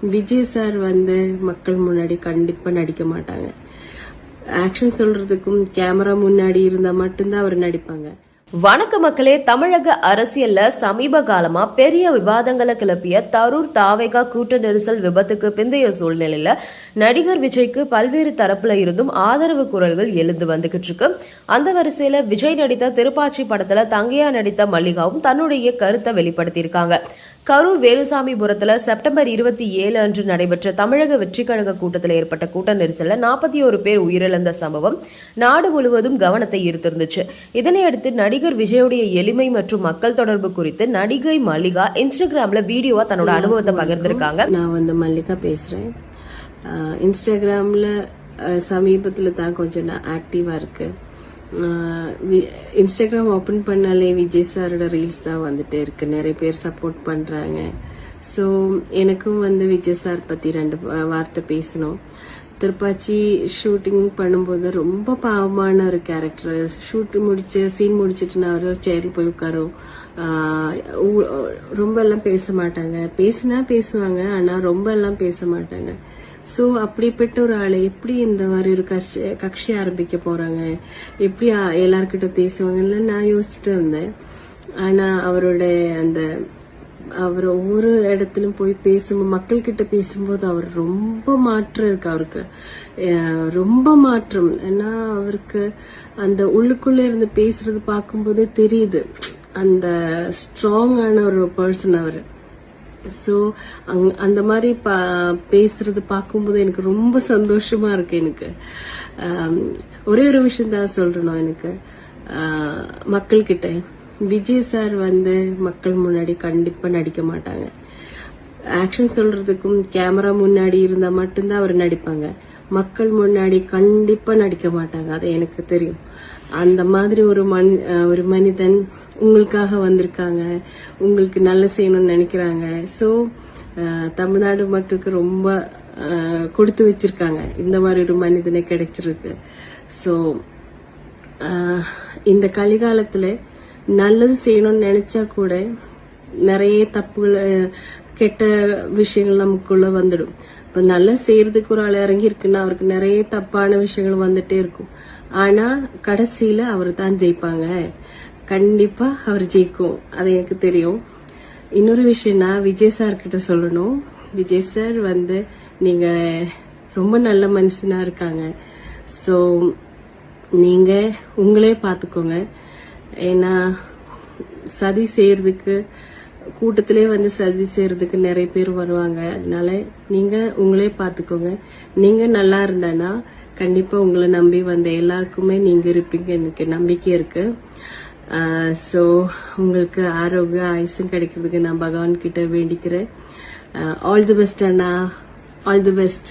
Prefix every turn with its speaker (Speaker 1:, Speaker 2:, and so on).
Speaker 1: Vijay sir வந்து மக்கள் முன்னாடி கண்டிப்பா நடிக்க மாட்டாங்க. ஆக்ஷன் சொல்றதுக்கும் கேமரா முன்னாடி இருந்தா மட்டும்தான் அவர் நடிப்பாங்க.
Speaker 2: வணக்க மக்களே தமிழக அரசியல்ல சமீப காலமா பெரிய விவாதங்களை கிளப்பிய தரூர் தாவேகா கூட்ட நெரிசல் விபத்துக்கு பிந்தைய சூழ்நிலையில நடிகர் விஜய்க்கு பல்வேறு தரப்புல இருந்தும் ஆதரவு குரல்கள் எழுந்து வந்துகிட்டு இருக்கு. அந்த வரிசையில விஜய் நடித்த திருப்பாச்சி படத்துல தங்கையா நடித்த மல்லிகாவும் தன்னுடைய கருத்தை வெளிப்படுத்தியிருக்காங்க. கரூர் வேலுசாமிபுரத்துல செப்டம்பர் இருபத்தி ஏழு அன்று நடைபெற்ற தமிழக வெற்றி கழக கூட்டத்தில் ஏற்பட்ட கூட்ட நெரிசல்ல நாற்பத்தி ஒரு பேர் உயிரிழந்த சம்பவம் நாடு முழுவதும் கவனத்தை ஈர்த்திருந்துச்சு. இதனையடுத்து நடிகர் விஜயுடைய எளிமை மற்றும் மக்கள் தொடர்பு குறித்து நடிகை மல்லிகா இன்ஸ்டாகிராம்ல வீடியோவா தன்னோட அனுபவத்தை பகிர்ந்திருக்காங்க.
Speaker 1: நான் வந்து மல்லிகா பேசுறேன். இன்ஸ்டாகிராம்ல சமீபத்துல தான் கொஞ்சம் நான் ஆக்டிவா இருக்கு. இன்ஸ்டாகிராம் ஓபன் பண்ணாலே விஜய் சாரோட ரீல்ஸ் தான் வந்துட்டே இருக்கு. நிறைய பேர் சப்போர்ட் பண்றாங்க. ஸோ எனக்கும் வந்து விஜய் சார் பத்தி ரெண்டு வார்த்தை பேசணும். திருப்பாச்சி ஷூட்டிங் பண்ணும்போது ரொம்ப பாவமான ஒரு கேரக்டர் ஷூட் முடிச்சு சீன் முடிச்சிட்டு நான் ஒரு சேரில் போய் உட்காரும் ரொம்ப எல்லாம் பேச மாட்டாங்க. பேசினா பேசுவாங்க ஆனா ரொம்ப எல்லாம் பேச மாட்டாங்க. ஸோ அப்படிப்பட்ட ஒரு ஆளை எப்படி இந்த மாதிரி ஒரு கட்சி கட்சி ஆரம்பிக்க போறாங்க? எப்படி ஆ- எல்லார்கிட்ட பேசுவாங்கன்னு நான் யோசிச்சுட்டு இருந்தேன். ஆனா அவரோட அந்த அவர் ஒவ்வொரு இடத்திலும் போய் பேசும்போது மக்கள் கிட்ட பேசும்போது அவர் ரொம்ப மாற்றம் இருக்கு அவருக்கு. ரொம்ப மாற்றம். ஏன்னா அவருக்கு அந்த உள்ளுக்குள்ள இருந்து பேசுறது பார்க்கும்போதே தெரியுது. அந்த ஸ்ட்ராங்கான ஒரு பர்சன் அவர். சோ அந்த மாதிரி பா- பேசுறது பார்க்கும்போது எனக்கு ரொம்ப சந்தோஷமா இருக்கு எனக்கு. ஒரே ஒரு விஷயம் தான் சொல்றணும் எனக்கு. மக்கள் கிட்ட விஜய் சார் வந்து மக்கள் முன்னாடி கண்டிப்பா நடிக்க மாட்டாங்க. ஆக்ஷன் சொல்றதுக்கும் கேமரா முன்னாடி இருந்தா மட்டும்தான் அவர் நடிப்பாங்க. மக்கள் முன்னாடி கண்டிப்பா நடிக்க மாட்டாங்க அது எனக்கு தெரியும். அந்த மாதிரி ஒரு மன் ஒரு மனிதன் உங்களுக்காக வந்திருக்காங்க உங்களுக்கு நல்ல செய்யணும்னு நினைக்கிறாங்க. ஸோ தமிழ்நாடு மக்களுக்கு ரொம்ப கொடுத்து வச்சிருக்காங்க. இந்த மாதிரி ஒரு மனிதனை கிடைச்சிருக்கு. ஸோ இந்த கலிகாலத்துல நல்லது செய்யணும்னு நினைச்சா கூட நிறைய தப்புகள் கெட்ட விஷயங்கள் நமக்குள்ள வந்துடும். இப்ப நல்லா செய்யறதுக்கு ஒரு ஆள் இறங்கி இருக்குன்னா அவருக்கு நிறைய தப்பான விஷயங்கள் வந்துட்டே இருக்கும். ஆனா கடைசியில அவர் தான் ஜெயிப்பாங்க. கண்டிப்பா அவர் ஜெயிக்கும். அது எனக்கு தெரியும். இன்னொரு விஷயம்னா விஜய் சார் கிட்ட சொல்லணும். விஜய் சார் வந்து நீங்க ரொம்ப நல்ல மனுஷனா இருக்காங்க. சோ நீங்க உங்களே பாத்துக்கோங்க. ஏன்னா சதி செய்யறதுக்கு கூட்டத்திலே வந்து சதி செய்யறதுக்கு நிறைய பேர் வருவாங்க. அதனால நீங்க உங்களே பாத்துக்கோங்க நீங்க நல்லா இருந்தானா கண்டிப்பா உங்களை நம்பி வந்த எல்லாருக்குமே நீங்க இருப்பீங்க. எனக்கு நம்பிக்கை இருக்கு. ஸோ உங்களுக்கு ஆரோக்கிய ஆயுசும் கிடைக்கிறதுக்கு நான் பகவான் கிட்ட வேண்டிக்கிறேன் all the best Anna. All the best